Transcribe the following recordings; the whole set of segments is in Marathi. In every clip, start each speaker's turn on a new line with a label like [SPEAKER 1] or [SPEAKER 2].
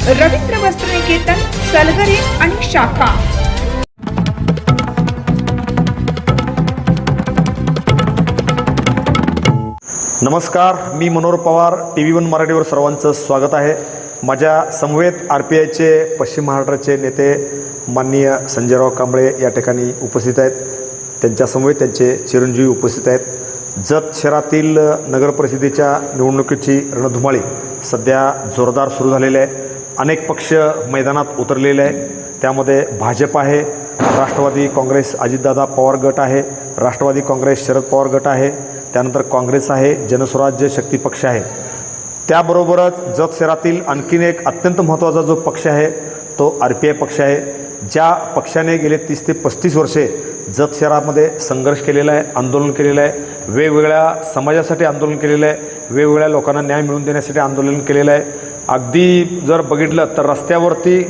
[SPEAKER 1] रवींद्र वस्त्रनिकेतन सलगरे आणि शाखा.
[SPEAKER 2] नमस्कार मी Manohar Pawar T V one मराठीवर सर्वांचं स्वागत आहे. माझ्या समवेत आर पी आयचे पश्चिम महाराष्ट्राचे नेते माननीय संजयराव कांबळे या ठिकाणी उपस्थित आहेत. त्यांच्यासमवेत त्यांचे चिरंजीवी उपस्थित आहेत. जत शहरातील नगरपरिषदेच्या निवडणुकीची रणधुमाळी सध्या जोरदार सुरू झालेली आहे. अनेक पक्ष मैदानात उतरलेले आहे. त्यामध्ये भाजप आहे राष्ट्रवादी काँग्रेस अजितदादा पवार गट आहे राष्ट्रवादी काँग्रेस शरद पवार गट आहे त्यानंतर काँग्रेस आहे जनस्वराज्य शक्ती पक्ष आहे. त्याबरोबरच जत शहरातील आणखीन एक अत्यंत महत्त्वाचा जो पक्ष आहे तो आर पी आय पक्ष आहे. ज्या पक्षाने गेले तीस ते पस्तीस वर्षे जत शहरामध्ये संघर्ष केलेला आहे आंदोलन केलेलं आहे वेगवेगळ्या समाजासाठी आंदोलन केलेलं आहे वेगवेगळ्या लोकांना न्याय मिळवून देण्यासाठी आंदोलन केलेलं आहे. अगदी जर बघितलं तर रस्त्यावरती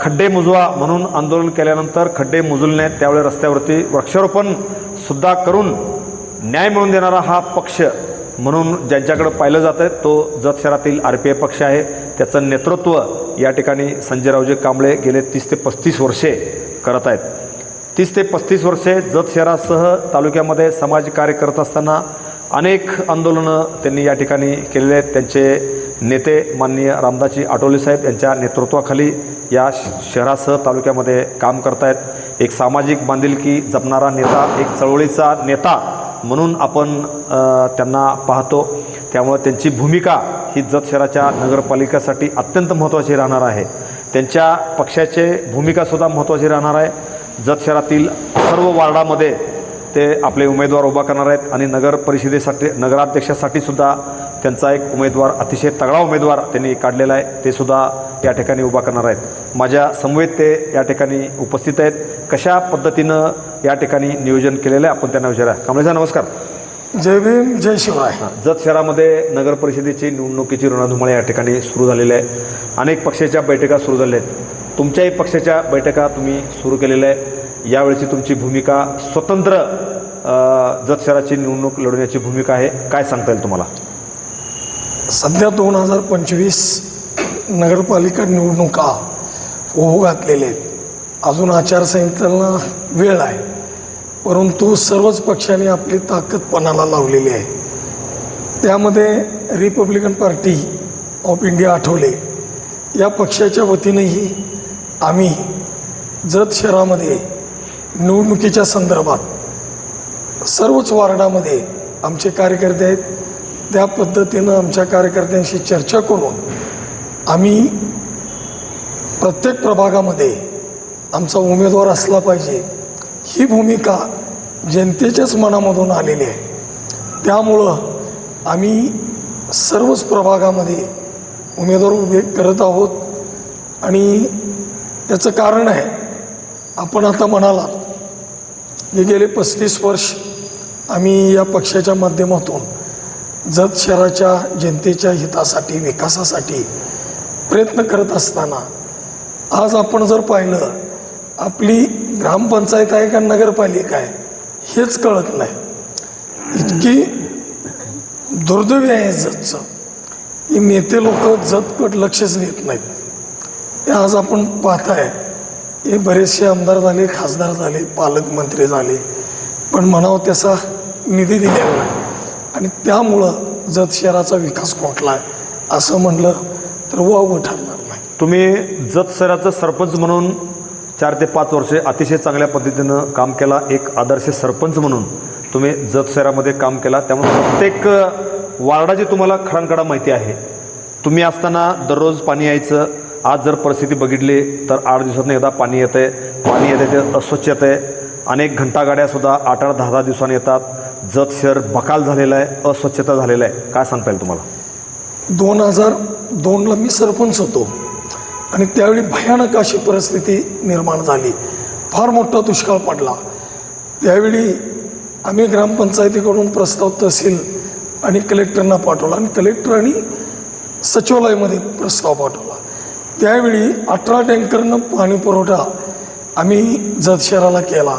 [SPEAKER 2] खड्डे मुजवा म्हणून आंदोलन केल्यानंतर खड्डे मुजुलणे त्यावेळी रस्त्यावरती वृक्षारोपण सुद्धा करून न्याय मिळवून देणारा हा पक्ष म्हणून ज्यांच्याकडं पाहिलं जातं आहे तो जत शहरातील आर पी आय पक्ष आहे. त्याचं नेतृत्व या ठिकाणी संजयरावजी कांबळे गेले तीस ते पस्तीस वर्षे करत आहेत. तीस ते पस्तीस वर्षे जत शहरासह तालुक्यामध्ये समाज कार्य करत असताना अनेक आंदोलनं त्यांनी या ठिकाणी केलेले आहेत. त्यांचे नेते माननीय रामदासजी आठवले साहेब यांच्या नेतृत्वाखाली या श- शहरासह तालुक्यामध्ये काम करतायत. एक सामाजिक बांधिलकी जपणारा नेता एक चळवळीचा नेता म्हणून आपण त्यांना पाहतो. त्यामुळे त्यांची भूमिका ही जत शहराच्या नगरपालिकेसाठी अत्यंत महत्त्वाची राहणार आहे. त्यांच्या पक्षाचे भूमिकासुद्धा महत्त्वाची राहणार आहे. जत शहरातील सर्व वार्डामध्ये ते आपले उमेदवार उभा करणार आहेत आणि नगर परिषदेसाठी नगराध्यक्षासाठी सुद्धा त्यांचा एक उमेदवार अतिशय तगडा उमेदवार त्यांनी काढलेला आहे. ते सुद्धा या ठिकाणी उभा करणार आहेत. माझ्या समवेत ते या ठिकाणी उपस्थित आहेत. कशा पद्धतीनं या ठिकाणी नियोजन केलेलं आहे आपण त्यांना विचारा. कांबळे साहेब नमस्कार.
[SPEAKER 3] जय भीम जय शिवाय.
[SPEAKER 2] जत शहरामध्ये नगर परिषदेची निवडणुकीची रणधुमाळी या ठिकाणी सुरू झालेली आहे. अनेक पक्षाच्या बैठका सुरू झाल्या आहेत. तुमच्याही पक्षाच्या बैठका तुम्ही सुरू केलेल्या आहे यावेळची तुमची भूमिका स्वतंत्र जत शहराची निवडणूक लढवण्याची भूमिका आहे. काय सांगता येईल तुम्हाला?
[SPEAKER 3] सध्या दोन हजार पंचवीस नगरपालिका निवडणुका होऊ घातलेल्या आहेत. अजून आचारसंहितेला वेळ आहे. परंतु सर्वच पक्षांनी आपली ताकद पणाला लावलेली आहे. त्यामध्ये Republican party of India Athawale. या पक्षाच्या वतीनेही आम्ही जत शहरामध्ये निवडणुकीच्या संदर्भात सर्वच वार्डामध्ये आमचे कार्यकर्ते आहेत. त्या पद्धतीनं आमच्या कार्यकर्त्यांशी चर्चा करून आम्ही प्रत्येक प्रभागामध्ये आमचा उमेदवार असला पाहिजे. ही भूमिका जनतेच्याच मनामधून आलेली आहे. त्यामुळं आम्ही सर्वच प्रभागामध्ये उमेदवार उभे करत आहोत. आणि त्याचं कारण आहे आपण आता म्हणालात की गेले पस्तीस वर्ष आम्ही या पक्षाच्या माध्यमातून जत शहराच्या जनतेच्या हितासाठी विकासासाठी प्रयत्न करत असताना आज आपण जर पाहिलं आपली ग्रामपंचायत आहे का नगरपालिका आहे हेच कळत नाही. इतकी दुर्दैवी आहे जतचं. की नेते लोक जतकट लक्षच देत नाहीत. हे आज आपण पाहताय. हे बरेचसे आमदार झाले खासदार झाले पालकमंत्री झाले पण म्हणावं त्याचा निधी दिलेला नाही. आणि त्यामुळं जत शहराचा विकास खोटला आहे असं म्हणलं तर वावं ठरणार नाही.
[SPEAKER 2] तुम्ही जत शहराचं सरपंच म्हणून चार ते पाच वर्षे अतिशय चांगल्या पद्धतीनं काम केला एक आदर्श सरपंच म्हणून तुम्ही जत शहरामध्ये काम केला त्यामुळे प्रत्येक वार्डाची तुम्हाला खडानकडा माहिती आहे. तुम्ही असताना दररोज पाणी यायचं आज जर परिस्थिती बघितली तर आठ दिवसातून एकदा पाणी येतं आहे पाणी येते ते अस्वच्छ येतं आहे अनेक घंटागाड्यासुद्धा आठ आठ दहा दहा दिवसांनी येतात. जत शहर बकाल झालेलं आहे अस्वच्छता झालेलं आहे. काय सांगता येईल तुम्हाला?
[SPEAKER 3] दोन हजार दोनला मी सरपंच होतो. आणि त्यावेळी भयानक अशी परिस्थिती निर्माण झाली. फार मोठा दुष्काळ पडला. त्यावेळी आम्ही ग्रामपंचायतीकडून प्रस्ताव तहसील आणि कलेक्टरना पाठवला आणि कलेक्टर आणि सचिवालयामध्ये प्रस्ताव पाठवला. त्यावेळी अठरा टँकरनं पाणी पुरवठा आम्ही जत शहराला केला.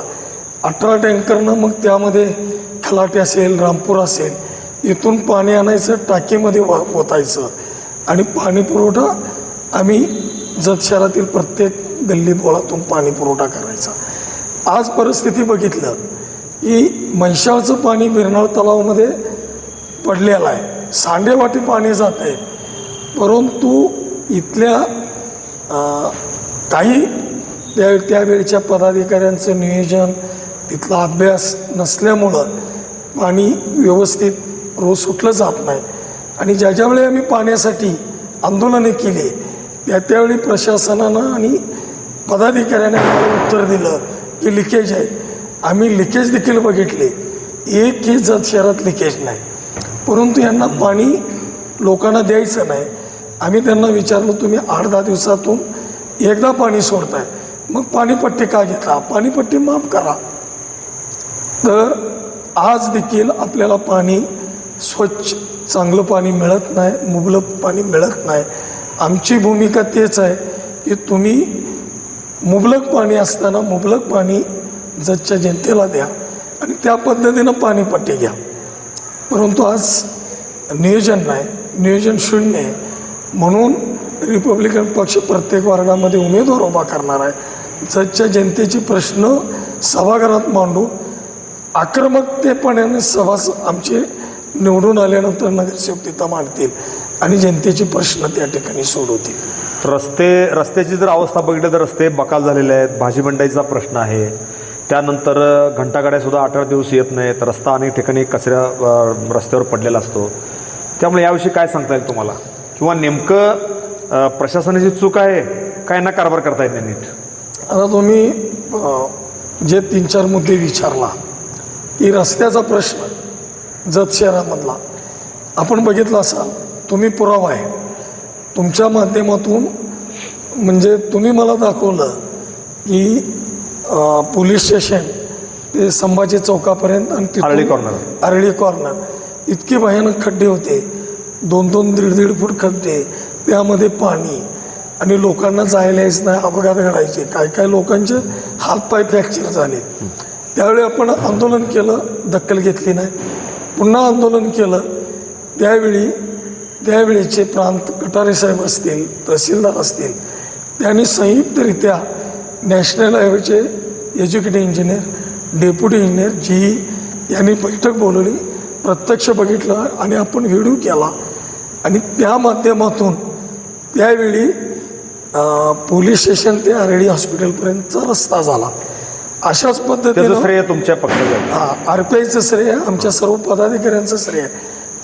[SPEAKER 3] अठरा टँकरनं मग त्यामध्ये खलाटे असेल रामपूर असेल इथून पाणी आणायचं टाकीमध्ये वा ओतायचं. आणि पाणी पुरवठा आम्ही जत शहरातील प्रत्येक गल्ली बोळातून पाणी पुरवठा करायचा. आज परिस्थिती बघितलं की म्हैशाळचं पाणी बिरनाळ तलावामध्ये पडलेलं आहे. सांडेवाटी पाणी जात आहे. परंतु इथल्या काही त्या त्यावेळच्या पदाधिकाऱ्यांचं नियोजन तिथला अभ्यास नसल्यामुळं पाणी व्यवस्थित रोज सुटलं जात नाही. आणि ज्या ज्यावेळी आम्ही पाण्यासाठी आंदोलने केली त्या त्यावेळी प्रशासनानं आणि पदाधिकाऱ्याने उत्तर दिलं की लिकेज आहे. आम्ही लिकेज देखील बघितले. एक एकही जत शहरात लिकेज नाही. परंतु यांना पाणी लोकांना द्यायचं नाही. आम्ही त्यांना विचारलं तुम्ही आठ दहा दिवसातून एकदा पाणी सोडताय. मग पाणीपट्टी का घेतला? पाणीपट्टी माफ करा. तर आज देखील आपल्याला पाणी स्वच्छ चांगलं पाणी मिळत नाही मुबलक पाणी मिळत नाही. आमची भूमिका तेच आहे की तुम्ही मुबलक पाणी असताना मुबलक पाणी जतच्या जनतेला द्या आणि त्या पद्धतीनं पाणीपट्टी घ्या. परंतु आज नियोजन नाही नियोजन शून्य आहे. म्हणून रिपब्लिकन पक्ष प्रत्येक वार्डामध्ये उमेदवार उभा करणार आहे. जतच्या जनतेचे प्रश्न सभागृहात मांडून आक्रमकतेपणाने सभा आमचे निवडून आल्यानंतर नगरसेवक तिथं मांडतील आणि जनतेचे प्रश्न त्या ठिकाणी सोडवतील.
[SPEAKER 2] रस्ते रस्त्याची जर अवस्था बघितली तर रस्ते बकाल झालेले आहेत. भाजी मंडईचा प्रश्न आहे. त्यानंतर घंटागाड्यासुद्धा अठरा दिवस येत नाहीत. रस्ता अनेक ठिकाणी कचऱ्या अ, रस्त्यावर पडलेला असतो. त्यामुळे याविषयी काय सांगता येईल तुम्हाला? किंवा नेमकं अ, प्रशासनाची चूक आहे? काय ना कारभार करता येत नाही नीट?
[SPEAKER 3] आता तुम्ही अ, जे तीन चार मुद्दे विचारला की रस्त्याचा प्रश्न जत शहरामधला. आपण बघितलं असाल तुम्ही पुरावा आहे. तुमच्या माध्यमातून म्हणजे तुम्ही मला दाखवलं की पोलीस स्टेशन ते संभाजी चौकापर्यंत आणि
[SPEAKER 2] आरळी कॉर्नर.
[SPEAKER 3] आरळी कॉर्नर. इतके भयानक खड्डे होते. दोन दोन दीड दीड फूट खड्डे. त्यामध्ये पाणी. आणि लोकांना जायला यायच नाही अपघात घडायचे. काय काय लोकांचे हातपाय फ्रॅक्चर झाले त्यावेळी आपण आंदोलन केलं दखल घेतली नाही. पुन्हा आंदोलन केलं. त्यावेळी त्यावेळीचे प्रांत कटारे साहेब असतील तहसीलदार असतील त्यांनी संयुक्तरित्या national हायवेचे executive engineer deputy engineer ji यांनी बैठक बोलवली प्रत्यक्ष बघितलं आणि आपण व्हिडिओ केला. आणि त्या माध्यमातून त्यावेळी पोलीस स्टेशन ते आरडी हॉस्पिटलपर्यंतचा रस्ता झाला. अशाच
[SPEAKER 2] त्याचं
[SPEAKER 3] पद्धतीनं
[SPEAKER 2] श्रेय तुमच्या पक्षाचं आहे.
[SPEAKER 3] हा आर पी आयचं श्रेय आमच्या सर्व पदाधिकाऱ्यांचं श्रेय.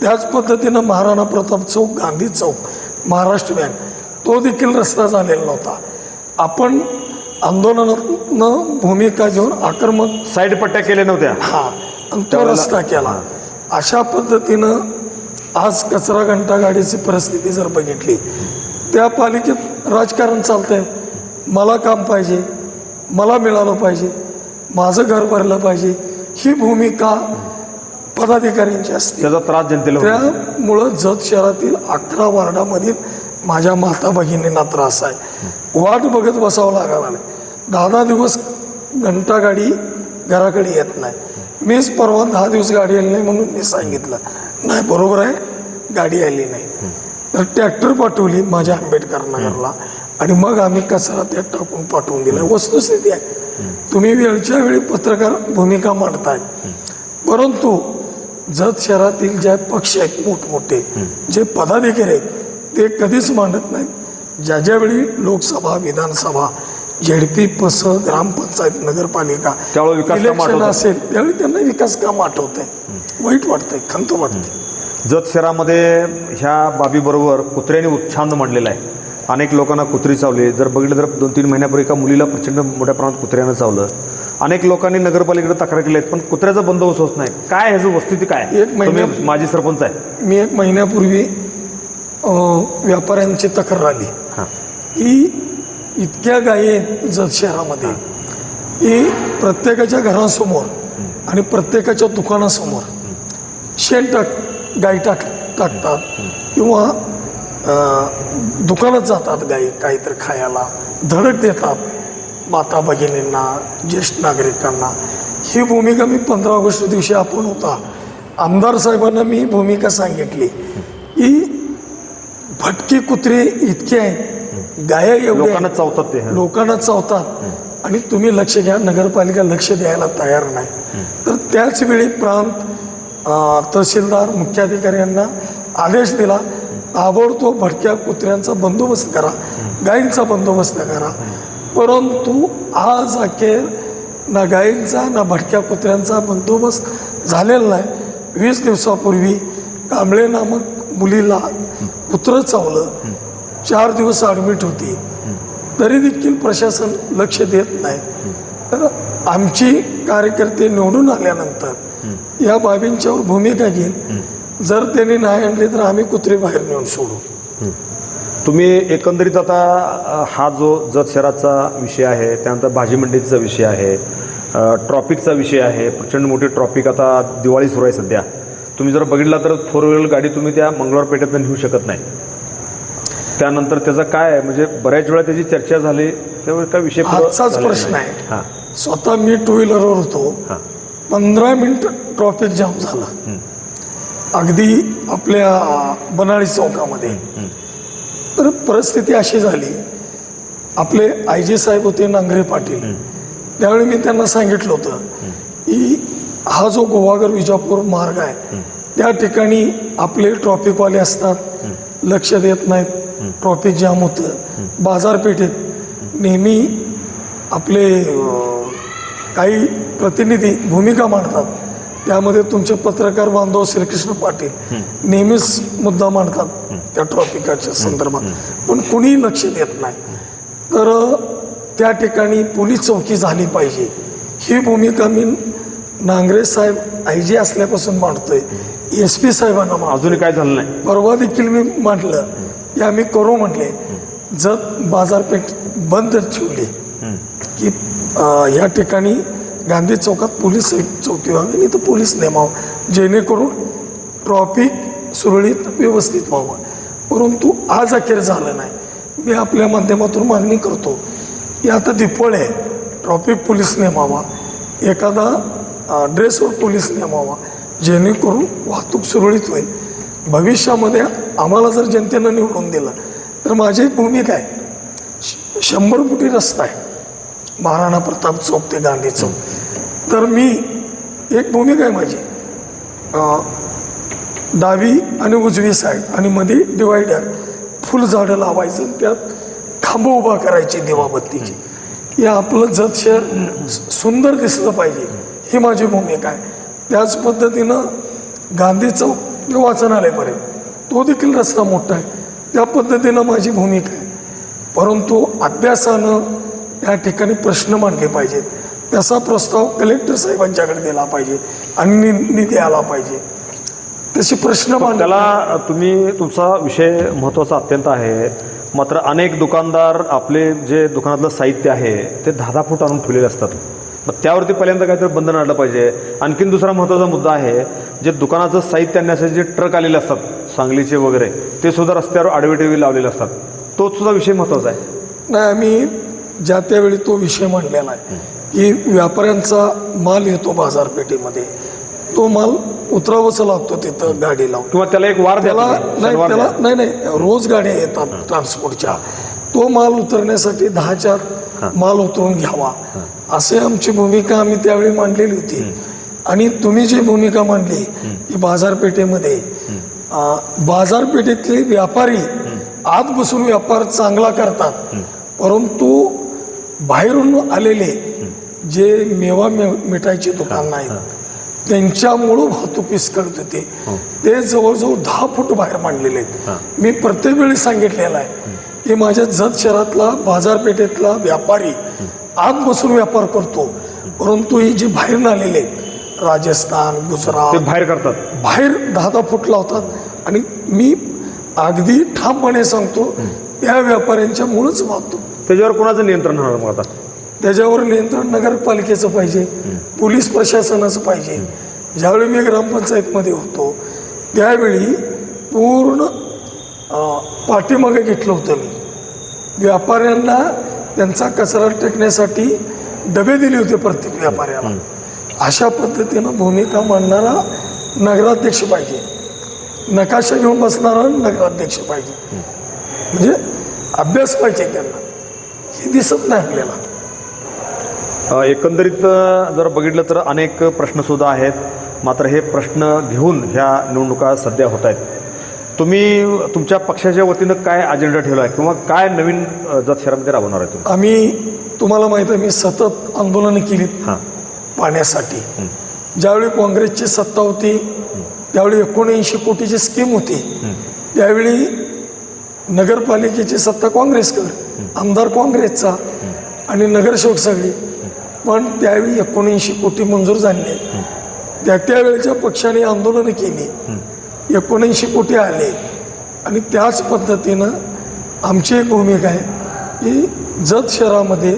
[SPEAKER 3] त्याच पद्धतीनं महाराणा प्रताप चौक गांधी चौक महाराष्ट्र बँक तो देखील रस्ता झालेला नव्हता. आपण आंदोलनातनं भूमिका घेऊन आक्रमक
[SPEAKER 2] साईड पट्ट्या केल्या नव्हत्या.
[SPEAKER 3] हा आणि तो रस्ता केला. अशा पद्धतीनं आज कचरा घंटा गाडीची परिस्थिती जर बघितली त्या पालिकेत राजकारण चालतंय. मला काम पाहिजे. मला मिळालं पाहिजे माझं घर भरलं पाहिजे ही भूमिका पदाधिकाऱ्यांची असते.
[SPEAKER 2] त्याचा त्रास जनतेला.
[SPEAKER 3] त्यामुळं जत शहरातील अकरा वार्डामधील माझ्या माता भगिनींना त्रास आहे. वाट बघत बसावं लागायला नाही दहा दहा दिवस घंटा गाडी घराकडे येत नाही. मीच परवा दहा दिवस गाडी आली नाही म्हणून मी सांगितलं. नाही बरोबर आहे गाडी आली नाही. तर ट्रॅक्टर पाठवली माझ्या आंबेडकर नगरला. आणि मग आम्ही कचरा त्यात टाकून पाठवून दिला. वस्तुस्थिती आहे. तुम्ही वेळच्या वेळी पत्रकार भूमिका मांडताय. परंतु जत शहरातील ज्या पक्ष आहेत मोठमोठे जे पदाधिकारी आहेत ते कधीच मांडत नाहीत. ज्या ज्यावेळी लोकसभा विधानसभा झेडपी पस ग्रामपंचायत नगरपालिका इलेक्शन. असेल त्यावेळी त्यांना विकास काम आठवतंय वाईट वाटतंय खंत वाटते
[SPEAKER 2] जत शहरामध्ये ह्या बाबीबरोबर कुत्र्याने उच्छांद मांडलेला आहे. अनेक लोकांना कुत्री चावली. जर बघितलं तर दोन तीन महिन्यापूर्वी एका मुलीला प्रचंड मोठ्या प्रमाणात कुत्र्यानं चावलं. अनेक लोकांनी नगरपालिकेकडे तक्रार केली आहेत पण कुत्र्याचा बंदोबस्त होत नाही. काय ह्याचं वस्तुस्थिती काय
[SPEAKER 3] एक महिन्या-
[SPEAKER 2] तुम्ही माजी सरपंच आहे.
[SPEAKER 3] मी एक महिन्यापूर्वी व्यापाऱ्यांची तक्रार आली
[SPEAKER 2] हां.
[SPEAKER 3] की इतक्या गायी आहेत जत शहरामध्ये. की प्रत्येकाच्या घरासमोर आणि प्रत्येकाच्या दुकानासमोर शेण टाक गाई टाक टाकतात. किंवा दुकानात जातात गाई काहीतरी खायला धडक देतात माता भगिनींना ज्येष्ठ नागरिकांना. ही भूमिका मी पंधरा ऑगस्ट दिवशी आपण होता. आमदार साहेबांना मी भूमिका सांगितली. की भटकी कुत्रे इतके आहेत गाया एवढ्या.
[SPEAKER 2] चावतात ते.
[SPEAKER 3] लोकांना चावतात. आणि तुम्ही लक्ष घ्या नगरपालिका लक्ष द्यायला तयार नाही. तर त्याच वेळी प्रांत तहसीलदार मुख्याधिकाऱ्यांना आदेश दिला ताबडतोब भटक्या कुत्र्यांचा बंदोबस्त करा. गायींचा बंदोबस्त करा. परंतु आज अखेर ना गायींचा ना भटक्या कुत्र्यांचा बंदोबस्त झालेला नाही. वीस दिवसापूर्वी कांबळे नामक मुलीला कुत्रं चावलं. चार दिवस ॲडमिट होती. तरी देखील प्रशासन लक्ष देत नाही. तर आमची कार्यकर्ते निवडून आल्यानंतर या बाबींच्यावर भूमिका घेईल. जर त्यांनी नाही आणली तर आम्ही कुत्रे बाहेर नेऊन सोडू.
[SPEAKER 2] तुम्ही एकंदरीत आता अ, हा जो जत शहराचा विषय आहे त्यानंतर भाजी मंडईचा विषय आहे अ, ट्रॉफिकचा विषय आहे प्रचंड मोठी ट्रॉफिक आता दिवाळी सुरू आहे सध्या. तुम्ही जर बघितला तर फोर व्हीलर गाडी तुम्ही त्या मंगळवार पेठेतनं नेऊ शकत नाही. त्यानंतर त्याचा काय आहे? म्हणजे बऱ्याच वेळा त्याची चर्चा झाली त्यामुळे काय विषय पुढं
[SPEAKER 3] आजचाच प्रश्न
[SPEAKER 2] नाही.
[SPEAKER 3] आहे.
[SPEAKER 2] हां.
[SPEAKER 3] स्वतः मी टू व्हीलरवर होतो. पंधरा मिनिट ट्रॉफिक जाम झालं. अगदी आपल्या बनाळी चौकामध्ये. तर परिस्थिती अशी झाली. आपले आय जे साहेब होते नांगरे पाटील त्यावेळी मी त्यांना सांगितलं होतं की हा जो गोवागर विजापूर मार्ग आहे त्या ठिकाणी आपले ट्रॉफिकवाले असतात लक्ष देत नाहीत ट्रॉफिक जाम होतं बाजारपेठेत नेहमी आपले काही प्रतिनिधी भूमिका मांडतात. त्यामध्ये तुमचे पत्रकार बांधव श्रीकृष्ण पाटील नेहमीच मुद्दा मांडतात त्या ट्रॉफिकाच्या संदर्भात. पण कुणीही लक्ष देत नाही. तर त्या ठिकाणी पोलीस चौकी झाली पाहिजे. ही भूमिका मी नांगरे साहेब आय जी असल्यापासून मांडतोय. एस पी साहेबांना.
[SPEAKER 2] अजूनही काय झालं नाही?
[SPEAKER 3] परवा देखील मी म्हटलं की आम्ही करू म्हटले जत बाजारपेठ बंद ठेवली की या ठिकाणी गांधी चौकात पोलीस चौकी व्हावी आणि तर पोलीस नेमावं जेणेकरून ट्रॉफिक सुरळीत व्यवस्थित व्हावं. परंतु आज अखेर झालं नाही. मी आपल्या माध्यमातून मागणी करतो की आता दिपळ आहे ट्रॉफिक पोलीस नेमावा एखादा ड्रेसवर पोलीस नेमावा जेणेकरून वाहतूक सुरळीत होईल. भविष्यामध्ये आम्हाला जर जनतेनं निवडून दिलं तर माझी एक भूमिका आहे. श- शंभर फुटी रस्ता आहे. महाराणा प्रताप चौक ते गांधी चौक. तर मी एक भूमिका आहे माझी. डावी आणि उजवी साईड आणि मध्ये डिवायडर फुलझाडं लावायचं त्यात खांब उभा करायची देवाबत्तीची. हे आपलं जत शहर सुंदर दिसलं पाहिजे. ही माझी भूमिका आहे. त्याच पद्धतीनं गांधी चौक ते वाचनालयपर्यंत. तो देखील रस्ता मोठा आहे. त्या पद्धतीनं माझी भूमिका आहे. परंतु अभ्यासानं या ठिकाणी प्रश्न मांडले पाहिजेत. त्याचा प्रस्ताव कलेक्टर साहेबांच्याकडे दिला पाहिजे आणि निधी आला पाहिजे. तसे प्रश्न मांडले
[SPEAKER 2] त्याला तुम्ही तुमचा विषय महत्त्वाचा अत्यंत आहे. मात्र अनेक दुकानदार आपले जे दुकानातलं साहित्य आहे ते दहा दहा फूट आणून ठेवलेले असतात. मग त्यावरती पहिल्यांदा काहीतरी बंधन आणलं पाहिजे. आणखीन दुसरा महत्त्वाचा मुद्दा आहे जे दुकानाचं साहित्य आणण्यासाठी जे ट्रक आलेले असतात सांगलीचे वगैरे ते सुद्धा रस्त्यावर आडवेटेवी लावलेले असतात. तोच सुद्धा विषय महत्त्वाचा आहे.
[SPEAKER 3] नाही आम्ही ज्या त्यावेळी तो विषय मांडलेला आहे की व्यापाऱ्यांचा माल येतो बाजारपेठेमध्ये. तो माल उतरावाच लागतो तिथं गाडी लावून.
[SPEAKER 2] किंवा त्याला एक वार
[SPEAKER 3] त्याला नाही त्याला. नाही नाही रोज गाड्या येतात ट्रान्सपोर्टच्या. तो माल उतरण्यासाठी दहा चार माल उतरून घ्यावा. असे आमची भूमिका आम्ही त्यावेळी मांडलेली होती. आणि तुम्ही जी भूमिका मांडली की बाजारपेठेमध्ये बाजारपेठेतले व्यापारी आत बसून व्यापार चांगला करतात. परंतु बाहेरून आलेले जे मेवा मे- मिठाईचे दुकान आहेत त्यांच्यामुळं वाहतूक विस्कळत होते. ते जवळजवळ दहा फूट बाहेर मांडलेले आहेत. मी प्रत्येक वेळी सांगितलेलं आहे की माझ्या जत शहरातला बाजारपेठेतला व्यापारी आत बसून व्यापार करतो. परंतु ही जी बाहेरून आलेले आहेत राजस्थान गुजरात
[SPEAKER 2] बाहेर करतात.
[SPEAKER 3] बाहेर दहा दहा फूट लावतात. आणि मी अगदी ठामपणे सांगतो त्या व्यापाऱ्यांच्या मुळच वाहतूक
[SPEAKER 2] त्याच्यावर कोणाचं नियंत्रण होणार मग आता?
[SPEAKER 3] त्याच्यावर नियंत्रण नगरपालिकेचं पाहिजे पोलीस प्रशासनाचं पाहिजे. ज्यावेळी मी ग्रामपंचायतमध्ये होतो त्यावेळी पूर्ण पाठीमागे घेतलं होतं मी. व्यापाऱ्यांना त्यांचा कचरा टेकण्यासाठी डबे दिले होते प्रत्येक व्यापाऱ्याला. अशा पद्धतीनं भूमिका मांडणारा नगराध्यक्ष पाहिजे. नकाशा घेऊन बसणारा नगराध्यक्ष पाहिजे. म्हणजे अभ्यास पाहिजे त्यांना. हे दिसत नाही आपल्याला.
[SPEAKER 2] एकंदरीत जर बघितलं तर अनेक प्रश्नसुद्धा आहेत. मात्र हे प्रश्न घेऊन ह्या निवडणुका सध्या होत आहेत. तुम्ही तुमच्या पक्षाच्या वतीनं काय अजेंडा ठेवला आहे? किंवा काय नवीन जत शहरामध्ये राबवणार आहे तुम्ही?
[SPEAKER 3] आम्ही तुम्हाला माहीत आहे मी सतत आंदोलनं केलीत
[SPEAKER 2] हां.
[SPEAKER 3] पाण्यासाठी ज्यावेळी काँग्रेसची सत्ता होती त्यावेळी एकोणऐंशी कोटीची स्कीम होती. त्यावेळी नगरपालिकेची सत्ता काँग्रेसकडे. आमदार काँग्रेसचा आणि नगरसेवक सगळी. पण त्यावेळी एकोणऐंशी कोटी मंजूर झाले. त्या त्यावेळेच्या पक्षाने आंदोलनं केली. एकोणऐंशी कोटी आले. आणि त्याच पद्धतीनं आमची एक भूमिका आहे की जत शहरामध्ये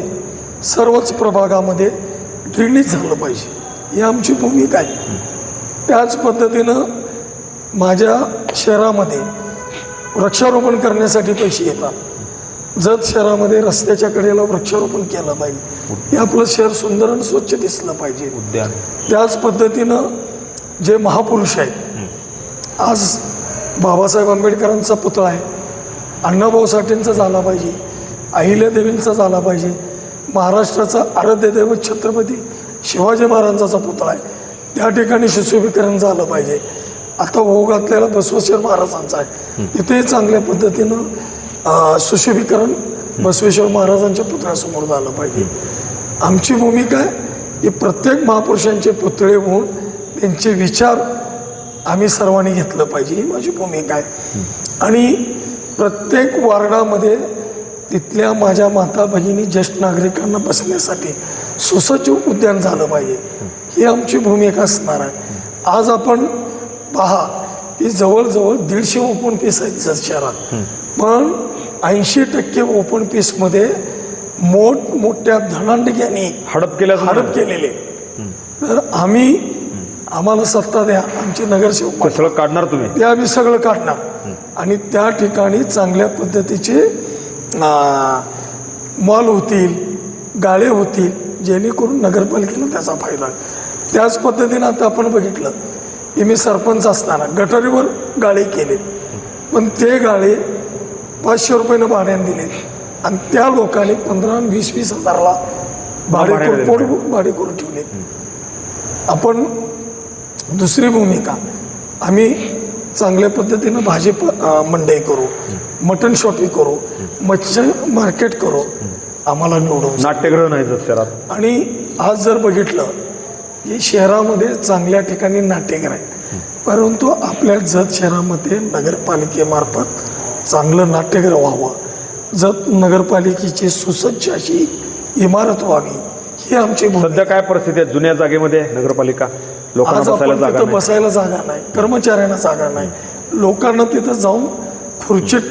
[SPEAKER 3] सर्वच प्रभागामध्ये ड्रेनेज झालं पाहिजे. ही आमची भूमिका आहे. त्याच पद्धतीनं माझ्या शहरामध्ये वृक्षारोपण करण्यासाठी पैसे येतात. जत शहरामध्ये रस्त्याच्या कडेला वृक्षारोपण केलं पाहिजे. हे आपलं शहर सुंदर आणि स्वच्छ दिसलं पाहिजे.
[SPEAKER 2] उद्यान.
[SPEAKER 3] त्याच पद्धतीनं जे महापुरुष आहेत आज बाबासाहेब आंबेडकरांचा पुतळा आहे. अण्णाभाऊ साठेंचा झाला पाहिजे. अहिल्यादेवींचा झाला पाहिजे. महाराष्ट्राचा आराध्य दैवत छत्रपती शिवाजी महाराजांचा पुतळा आहे त्या ठिकाणी सुशोभीकरण झालं पाहिजे. आता ओघ घातलेला बसवेश्वर महाराजांचा आहे. तिथेही चांगल्या पद्धतीनं सुशोभीकरण बसवेश्वर महाराजांच्या पुतळ्यासमोर झालं पाहिजे. आमची भूमिका ही प्रत्येक महापुरुषांचे पुतळे होऊन त्यांचे विचार आम्ही सर्वांनी घेतलं पाहिजे ही माझी भूमिका आहे. आणि प्रत्येक वार्डामध्ये तिथल्या माझ्या माता भगिनी ज्येष्ठ नागरिकांना बसण्यासाठी सुसज्ज उद्यान झालं पाहिजे ही आमची भूमिका असणार आहे. आज आपण पहा की जवळजवळ दीडशे ओपन पीस आहेत शहरात. पण ऐंशी टक्के ओपन पीसमध्ये मोठमोठ्या धनांडग्यांनी
[SPEAKER 2] हडप केल्याचं
[SPEAKER 3] हडप केलेले. तर आम्ही आम्हाला सत्ता द्या. आमचे नगरसेवक
[SPEAKER 2] सगळं काढणार तुम्ही?
[SPEAKER 3] ते आम्ही सगळं काढणार. आणि त्या ठिकाणी चांगल्या पद्धतीचे मॉल होतील गाळे होतील जेणेकरून नगरपालिकेला त्याचा फायदा. त्याच पद्धतीनं आता आपण बघितलं की मी सरपंच असताना गटारीवर गाळे केले. पण ते गाळे पाचशे रुपयानं भाड्याने दिले. आणि त्या लोकांनी पंधरा वीस वीस हजारला भाडे भाडे करून ठेवले. आपण दुसरी भूमिका. आम्ही चांगल्या पद्धतीनं भाजीप अं, मंडई करू मटन शॉपिंग करू मच्छी मार्केट करू आम्हाला निवडून
[SPEAKER 2] नाट्यगृह नाही शहरात
[SPEAKER 3] आणि आज जर बघितलं की शहरामध्ये चांगल्या ठिकाणी नाट्यगृह आहेत. परंतु आपल्या जत शहरामध्ये नगरपालिकेमार्फत चांगलं नाट्यगृह व्हावं. जत नगरपालिकेची सुसज्ज अशी इमारत व्हावी ही आमची
[SPEAKER 2] सध्या काय परिस्थिती आहे जुन्या जागेमध्ये नगरपालिका?
[SPEAKER 3] आज
[SPEAKER 2] लोकांना बसायला
[SPEAKER 3] आपण
[SPEAKER 2] जागा
[SPEAKER 3] तिथं
[SPEAKER 2] नाही.
[SPEAKER 3] बसायला जागा नाही कर्मचाऱ्यांना जागा नाही. लोकांना तिथं जाऊन खुर्चीत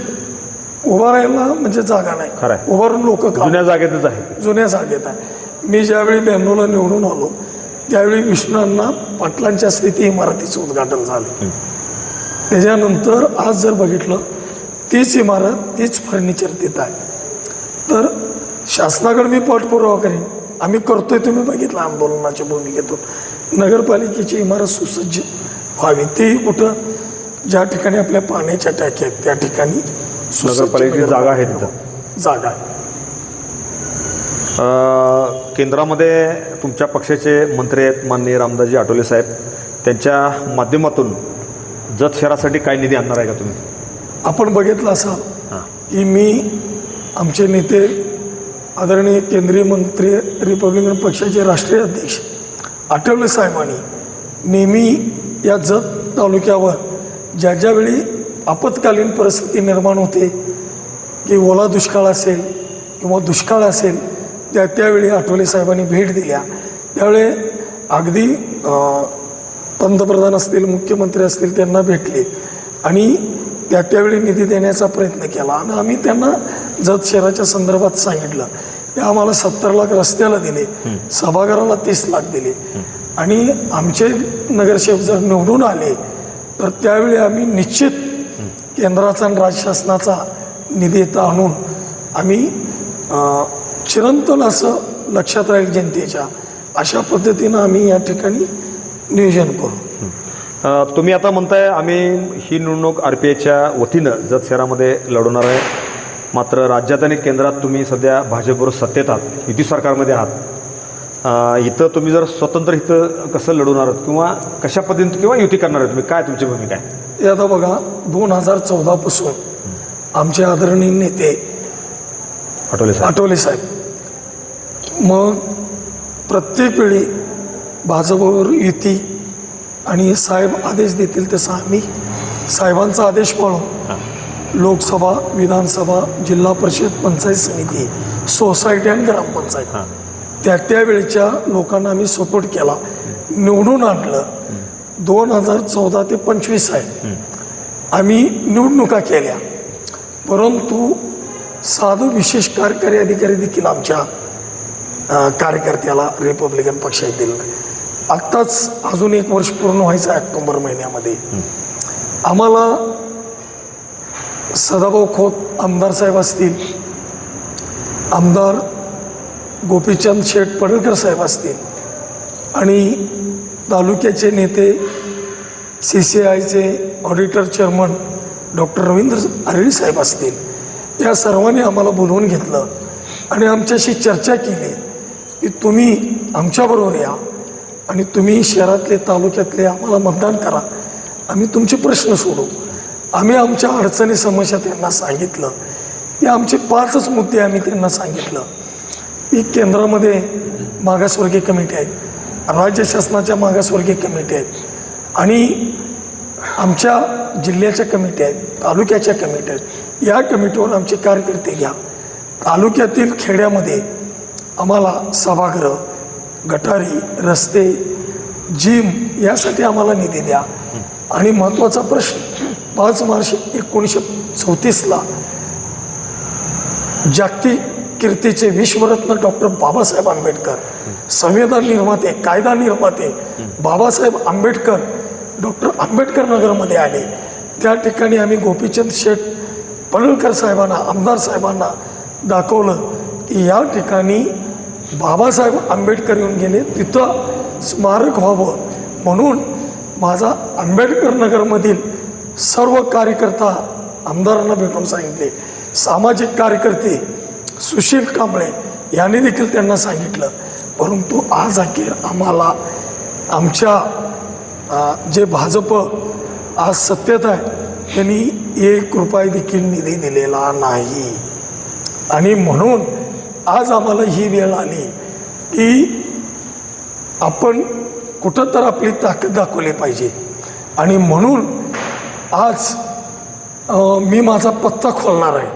[SPEAKER 3] उभा राहायला म्हणजे जागा नाही. उभारून लोक
[SPEAKER 2] जुन्या जागेतच आहे.
[SPEAKER 3] जुन्या जागेत आहे. मी ज्यावेळी ब्याण्णवला निवडून आलो त्यावेळी विष्णूंना पाटलांच्या स्थिती इमारतीचं उद्घाटन झालं. त्याच्यानंतर आज जर बघितलं तीच इमारत तीच फर्निचर तिथं आहे. तर शासनाकडे मी पाठपुरावा करेन. आम्ही करतोय तुम्ही बघितलं आंदोलनाच्या भूमिकेतून. नगरपालिकेची इमारत सुसज्ज व्हावी. तेही कुठं? ज्या ठिकाणी आपल्या पाण्याच्या टाक्या आहेत त्या ठिकाणी
[SPEAKER 2] नगरपालिकेची जागा आहे तिथं.
[SPEAKER 3] जागा आहे.
[SPEAKER 2] केंद्रामध्ये तुमच्या पक्षाचे मंत्री आहेत माननीय रामदासजी आठवले साहेब. त्यांच्या माध्यमातून जत शहरासाठी काय निधी आणणार आहे का तुम्ही?
[SPEAKER 3] आपण बघितलं असाल
[SPEAKER 2] हां.
[SPEAKER 3] की मी आमचे नेते आदरणीय केंद्रीय मंत्री रिपब्लिकन पक्षाचे राष्ट्रीय अध्यक्ष आठवले साहेबांनी नेहमी या जत तालुक्यावर ज्या ज्यावेळी आपत्कालीन परिस्थिती निर्माण होते की ओला दुष्काळ असेल किंवा दुष्काळ असेल त्या त्यावेळी आठवले साहेबांनी भेट दिल्या. त्यावेळी अगदी पंतप्रधान असतील मुख्यमंत्री असतील त्यांना भेटले. आणि त्या त्यावेळी निधी देण्याचा प्रयत्न केला. आणि आम्ही त्यांना जत शहराच्या संदर्भात सांगितलं. की आम्हाला सत्तर लाख रस्त्याला दिले. सभागृहाला तीस लाख दिले. आणि आमचे नगरसेवक जर निवडून आले तर त्यावेळी आम्ही निश्चित केंद्राचा आणि राज्य शासनाचा निधी इथं आणून आम्ही चिरंतन असं लक्षात राहील जनतेच्या अशा पद्धतीनं आम्ही या ठिकाणी नियोजन करू.
[SPEAKER 2] तुम्ही आता म्हणताय आम्ही ही निवडणूक आर पी आयच्या वतीनं जत शहरामध्ये लढवणार आहे. मात्र राज्यात आणि केंद्रात तुम्ही सध्या भाजपवर सत्तेत आहात युती सरकारमध्ये आहात. इथं तुम्ही जर स्वतंत्र इथं कसं लढवणार आहात किंवा कशा पद्धतीने किंवा युती करणार आहे तुम्ही काय तुमची भूमिका आहे?
[SPEAKER 3] आता बघा दोन हजार चौदापासून आमचे आदरणीय नेते
[SPEAKER 2] आठवले साहेब.
[SPEAKER 3] आठवले साहेब. मग प्रत्येक वेळी भाजपवर युती आणि साहेब आदेश देतील तसं आम्ही साहेबांचा आदेश पाळून लोकसभा विधानसभा जिल्हा परिषद पंचायत समिती सोसायटी आणि ग्रामपंचायत त्या त्यावेळेच्या लोकांना आम्ही सपोर्ट केला. निवडून आणलं. दोन हजार चौदा ते पंचवीस आहे. आम्ही निवडणुका केल्या. परंतु साधू विशेष कार्यकारी अधिकारी देखील आमच्या कार्यकर्त्याला रिपब्लिकन पक्षात दिलं. आत्ताच अजून एक वर्ष पूर्ण व्हायचं आहे ऑक्टोबर महिन्यामध्ये. आम्हाला सदाभाऊ खोत आमदार साहेब असतील आमदार गोपीचंद शेठ पडळकर साहेब असतील आणि तालुक्याचे नेते सी सी आयचे ऑडिटर चेअरमन डॉक्टर रवींद्र आरेडी साहेब असतील या सर्वांनी आम्हाला बोलवून घेतलं आणि आमच्याशी चर्चा केली की तुम्ही आमच्याबरोबर या. आणि तुम्ही शहरातले तालुक्यातले आम्हाला मतदान करा. आम्ही तुमचे प्रश्न सोडू आम्ही आमच्या अडचणी समस्या त्यांना सांगितलं. की आमचे पाचच मुद्दे आम्ही त्यांना सांगितलं. की केंद्रामध्ये मागासवर्गीय कमिटी आहेत. राज्य शासनाच्या मागासवर्गीय कमिटी आहेत. आणि आमच्या जिल्ह्याच्या कमिटी आहेत तालुक्याच्या कमिटी आहेत. या कमिटीवर आमचे कार्यकर्ते घ्या. तालुक्यातील खेड्यामध्ये आम्हाला सभागृह गटारी रस्ते जिम यासाठी आम्हाला निधी द्या. आणि महत्त्वाचा प्रश्न पाच मार्च एकोणीसशे चौतीसला जागतिक कीर्तीचे विश्वरत्न डॉक्टर बाबासाहेब आंबेडकर संविधान निर्माते कायदा निर्माते बाबासाहेब आंबेडकर डॉक्टर आंबेडकर नगरमध्ये आले. त्या ठिकाणी आम्ही गोपीचंद शेठ पडळकर साहेबांना आमदार साहेबांना दाखवलं की या ठिकाणी बाबासाहेब आंबेडकर येऊन गेले. तिथं स्मारक व्हावं म्हणून माझा आंबेडकर नगरमधील सर्व कार्यकर्ता आमदारांना भेटून सांगितले. सामाजिक कार्यकर्ते सुशील कांबळे यांनी देखील त्यांना सांगितलं. परंतु आज अखेर आम्हाला आमच्या जे भाजप आज सत्तेत आहे त्यांनी एक रुपये देखील निधी दिलेला नाही. आणि म्हणून आज आम्हाला ही वेळ आली की आपण कुठं तर आपली ताकद दाखवली पाहिजे. आणि म्हणून आज मी माझा पत्ता खोलणार आहे.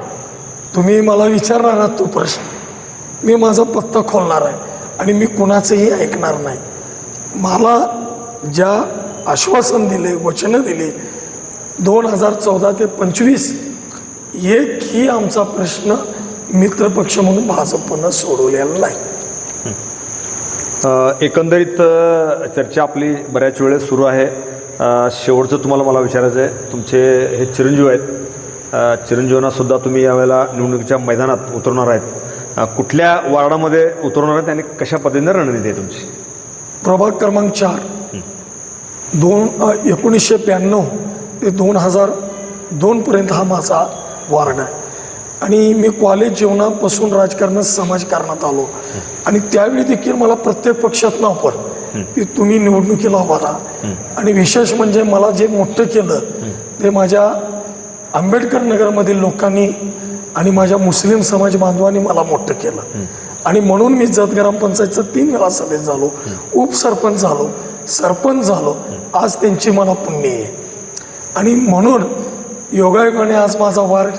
[SPEAKER 3] तुम्ही मला विचारणार आहात तो प्रश्न. मी माझा पत्ता खोलणार आहे आणि मी कुणाचंही ऐकणार नाही. मला ज्या आश्वासन दिले वचनं दिली दोन हजार चौदा ते पंचवीस एक ही आमचा प्रश्न मित्रपक्ष म्हणून भाजपनं सोडवलेला नाही.
[SPEAKER 2] एकंदरीत चर्चा आपली बऱ्याच वेळेस सुरू आहे. शेवटचं तुम्हाला मला विचारायचं आहे. तुमचे हे चिरंजीव आहेत. अ, चिरंजीवांनासुद्धा तुम्ही यावेळेला निवडणुकीच्या मैदानात उतरणार आहेत. कुठल्या वार्डामध्ये उतरणार आहेत आणि कशा पद्धतीने रणनीती आहे तुमची?
[SPEAKER 3] प्रभाग क्रमांक चार. दोन एकोणीसशे ब्याण्णव ते दोन हजार दोनपर्यंत हा माझा वार्ड आहे. आणि मी कॉलेज जीवनापासून राजकारणात समाजकारणात आलो. आणि त्यावेळी देखील मला प्रत्येक पक्षात ऑफर की तुम्ही निवडणुकीला उभा राहा. आणि विशेष म्हणजे मला जे मोठं केलं ते माझ्या आंबेडकर नगरमधील लोकांनी आणि माझ्या मुस्लिम समाज बांधवांनी मला मोठं केलं. आणि म्हणून मी जत ग्रामपंचायतचं तीन वेळा सभेत झालो उपसरपंच झालो. सरपंच झालो. आज त्यांची मला पुण्य आहे. आणि म्हणून योगायोगाने आज माझा वार्ड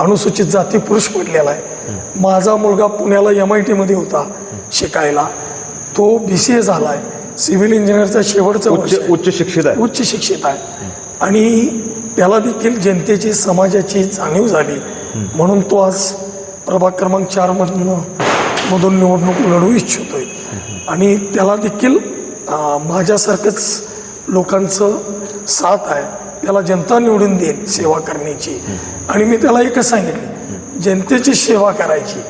[SPEAKER 3] अनुसूचित जाती पुरुष पडलेला आहे. माझा मुलगा पुण्याला एम आय टीमध्ये होता शिकायला. तो बी सी ए झाला आहे सिव्हिल इंजिनिअरचा शेवटचं
[SPEAKER 2] उच्च
[SPEAKER 3] आहे.
[SPEAKER 2] उच्च शिक्षित आहे.
[SPEAKER 3] उच्च शिक्षित आहे. आणि त्याला देखील जनतेची समाजाची जाणीव झाली. म्हणून तो आज प्रभाग क्रमांक चार मधनं मधून निवडणूक लढवू इच्छितोय. आणि त्याला देखील माझ्यासारखंच लोकांचं साथ आहे. त्याला जनता निवडून देईल सेवा करण्याची. आणि मी त्याला एकच सांगितलं जनतेची सेवा करायची.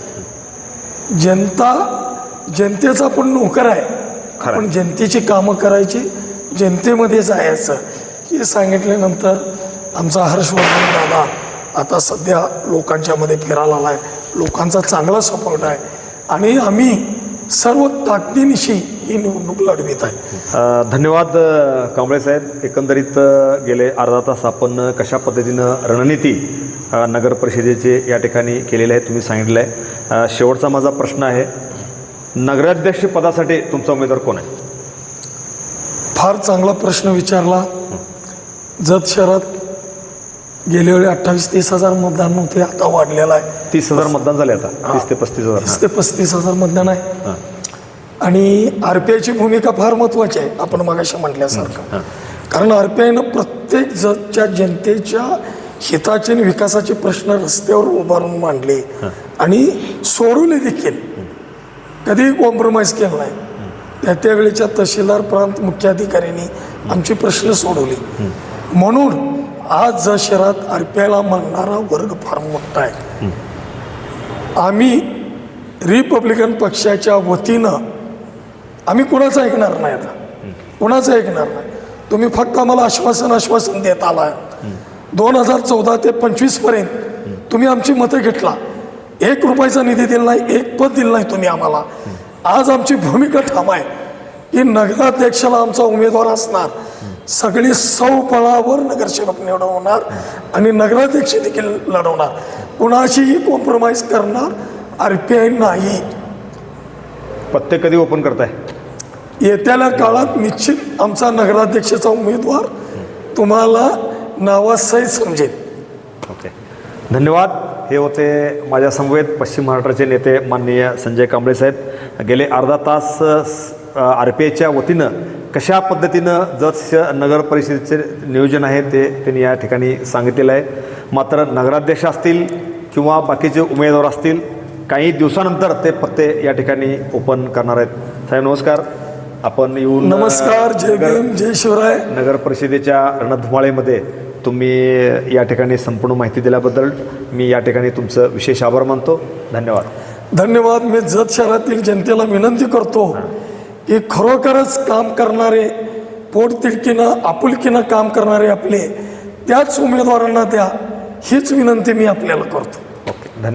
[SPEAKER 3] जनता जनतेचा पण नोकर आहे. आपण जनतेची कामं करायची जनतेमध्ये जायचं. हे सांगितल्यानंतर आमचा हर्षवर्धन दादा आता सध्या लोकांच्या मध्ये फिरायला आलाय. लोकांचा चांगला सपोर्ट आहे. आणि आम्ही सर्व ताकदीनिशी ही निवडणूक लढवित आहे.
[SPEAKER 2] धन्यवाद कांबळे साहेब. एकंदरीत गेले अर्धा तास आपण कशा पद्धतीनं रणनीती नगर परिषदेचे या ठिकाणी केलेली आहे तुम्ही सांगितलं आहे शेवटचा माझा प्रश्न आहे नगराध्यक्ष पदासाठी तुमचा उमेदवार कोण आहे?
[SPEAKER 3] फार चांगला प्रश्न विचारला. जत शहरात गेल्या वेळी अठ्ठावीस तीस हजार मतदान नव्हते आता वाढलेलं आहे.
[SPEAKER 2] तीस हजार मतदान झाले आता. तीस ते पस्तीस हजार.
[SPEAKER 3] तीस ते पस्तीस हजार मतदान आहे. आणि आर पी आयची भूमिका फार महत्त्वाची आहे आपण मगाशी म्हटल्यासारखं. कारण आर पी आयनं प्रत्येक जगच्या जनतेच्या हिताचे आणि विकासाचे प्रश्न रस्त्यावर उभारून मांडले आणि सोडवले देखील. कधीही कॉम्प्रोमाइज केलं नाही. त्या त्यावेळेच्या तहसीलदार प्रांत मुख्याधिकाऱ्यांनी आमचे प्रश्न सोडवले. म्हणून आज जर शहरात आर पी आयला मानणारा वर्ग फार मोठा आहे. आम्ही रिपब्लिकन पक्षाच्या वतीनं आम्ही कुणाचं ऐकणार नाही आता. कुणाचं ऐकणार नाही. तुम्ही फक्त आम्हाला आश्वासन आश्वासन देत आला दोन हजार चौदा ते पंचवीसपर्यंत तुम्ही आमची मतं घेतला. एक रुपयाचा निधी दिला नाही एक पद दिलं नाही तुम्ही आम्हाला. आज आमची भूमिका ठाम आहे की नगराध्यक्षाला आमचा उमेदवार असणार. सगळी सौ पळावर नगरसेवक निवडवणार आणि नगराध्यक्ष देखील लढवणार. कुणाशीही कॉम्प्रोमाइज करणार आर पी आय नाही.
[SPEAKER 2] पत्ते कधी ओपन करताय?
[SPEAKER 3] येत्याला काळात निश्चित आमचा नगराध्यक्षाचा उमेदवार तुम्हाला नावासहित समजेल.
[SPEAKER 2] ओके. धन्यवाद. हे होते माझ्या समवेत पश्चिम महाराष्ट्राचे नेते माननीय संजय कांबळे साहेब. गेले अर्धा तास आर पी आयच्या वतीनं कशा पद्धतीनं जत नगर परिषदेचे नियोजन आहे ते त्यांनी या ठिकाणी सांगितलेलं आहे. मात्र नगराध्यक्ष असतील किंवा बाकीचे उमेदवार असतील काही दिवसानंतर ते पत्ते या ठिकाणी ओपन करणार आहेत. साहेब नमस्कार. आपण येऊन
[SPEAKER 3] नमस्कार जय
[SPEAKER 2] नगर-
[SPEAKER 3] भीम जय शिवराय.
[SPEAKER 2] नगर परिषदेच्या रणधुमाळीमध्ये तुम्ही या ठिकाणी संपूर्ण माहिती दिल्याबद्दल मी या ठिकाणी तुमचं विशेष आभार मानतो. धन्यवाद.
[SPEAKER 3] धन्यवाद. मी जत शहरातील जनतेला विनंती करतो की खरोखरच काम करणारे पोटतिडकीनं आपुलकीनं काम करणारे आपले त्याच उमेदवारांना द्या हीच विनंती मी आपल्याला करतो.
[SPEAKER 2] ओके धन्यवाद